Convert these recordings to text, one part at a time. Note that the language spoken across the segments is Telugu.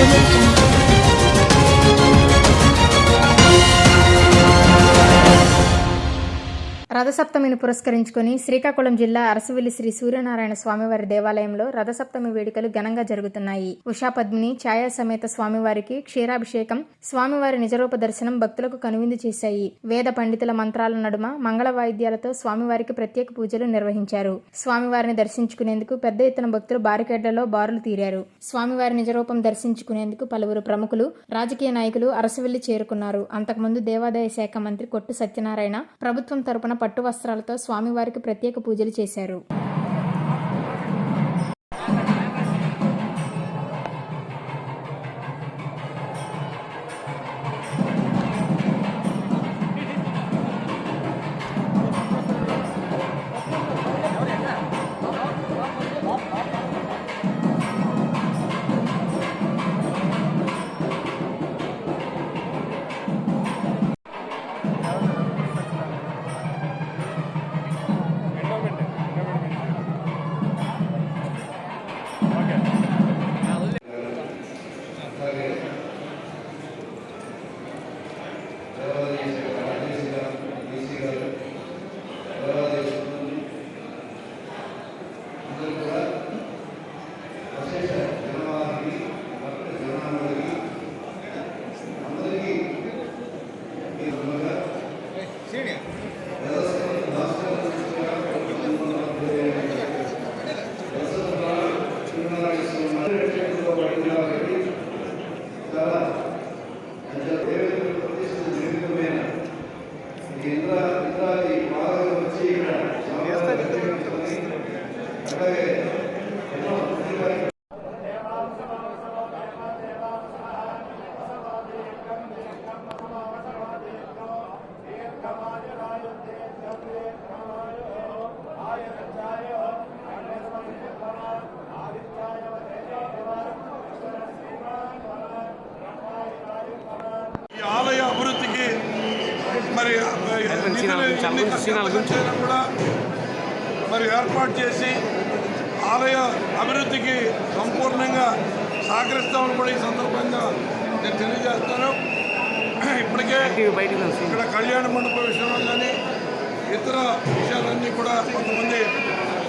Absolutamente. రథసప్తమిని పురస్కరించుకొని శ్రీకాకుళం జిల్లా అరసవిల్లి శ్రీ సూర్యనారాయణ స్వామివారి దేవాలయంలో రథసప్తమి వేడుకలు ఘనంగా జరుగుతున్నాయి. ఉషా పద్మిని ఛాయా సమేత స్వామివారికి క్షీరాభిషేకం స్వామివారి నిజరూప దర్శనం భక్తులకు కనువిందు చేశాయి. వేద పండితుల మంత్రాల నడుమ మంగళ వాయిద్యాలతో స్వామివారికి ప్రత్యేక పూజలు నిర్వహించారు. స్వామివారిని దర్శించుకునేందుకు పెద్ద ఎత్తున భక్తులు బారికేడ్లలో బారులు తీరారు. స్వామివారి నిజరూపం దర్శించుకునేందుకు పలువురు ప్రముఖులు రాజకీయ నాయకులు అరసవిల్లి చేరుకున్నారు. అంతకుముందు దేవాదాయ శాఖ మంత్రి కొట్టు సత్యనారాయణ ప్రభుత్వం తరపున పట్టు వస్త్రాలతో స్వామివారికి ప్రత్యేక పూజలు చేశారు. para que ఈ ఆలయ అభివృద్ధికి మరి కూడా మరి ఏర్పాటు చేసి ఆలయ అభివృద్ధికి సంపూర్ణంగా సహకరిస్తామని కూడా ఈ సందర్భంగా నేను తెలియజేస్తాను. ఇప్పటికే ఇక్కడ కళ్యాణ మండప విషయంలో కానీ ఇతర విషయాలన్నీ కూడా కొంతమంది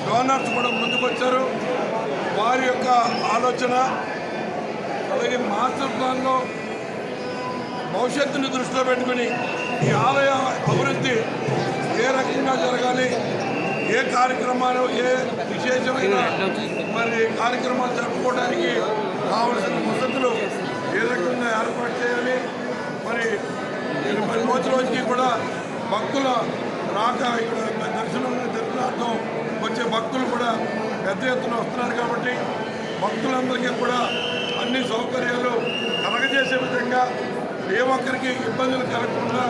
గవర్నర్స్ కూడా ముందుకొచ్చారు. వారి యొక్క ఆలోచన అలాగే మాస్టర్ ప్లాన్లో భవిష్యత్తుని దృష్టిలో పెట్టుకుని ఈ ఆలయ అభివృద్ధి ఏ రకంగా జరగాలి ఏ కార్యక్రమాలు ఏ విశేషమైన మరి కార్యక్రమాలు జరుపుకోవడానికి కావలసిన వసతులు ఏ రకంగా ఏర్పాటు చేయాలి. మరి పది మరి నుంచి కూడా భక్తుల రాక ఇక్కడ దర్శనం దర్శనార్థం వచ్చే భక్తులు కూడా పెద్ద ఎత్తున వస్తున్నారు కాబట్టి భక్తులందరికీ కూడా అన్ని సౌకర్యాలు కలగజేసే విధంగా ఏ ఒక్కరికి ఇబ్బందులు కలగకుండా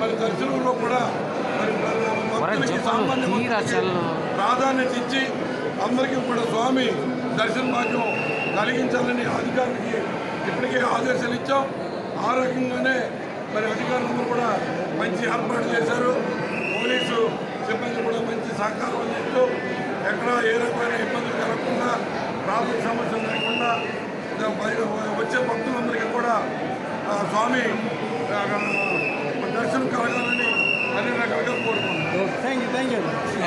మరి దర్శనంలో కూడా మరి భక్తులకి సామాన్య ప్రాధాన్యత ఇచ్చి అందరికీ కూడా స్వామి దర్శన భాగ్యం కలిగించాలని అధికారులకి ఇప్పటికే ఆదేశాలు ఇచ్చాం. ఆ రకంగానే మరి అధికారులందరూ కూడా మంచి ఏర్పాటు చేశారు. పోలీసు సిబ్బంది కూడా మంచి సహకారం అందిస్తూ ఎక్కడ ఏ రకమైన ఇబ్బందులు కలగకుండా ట్రాఫిక్ సమస్యలు లేకుండా వచ్చే భక్తులందరికీ కూడా స్వామి దర్శనం కలగాలని అన్ని రకాలుగా కోరుకుంటున్నాను థ్యాంక్ యూ థ్యాంక్ యూ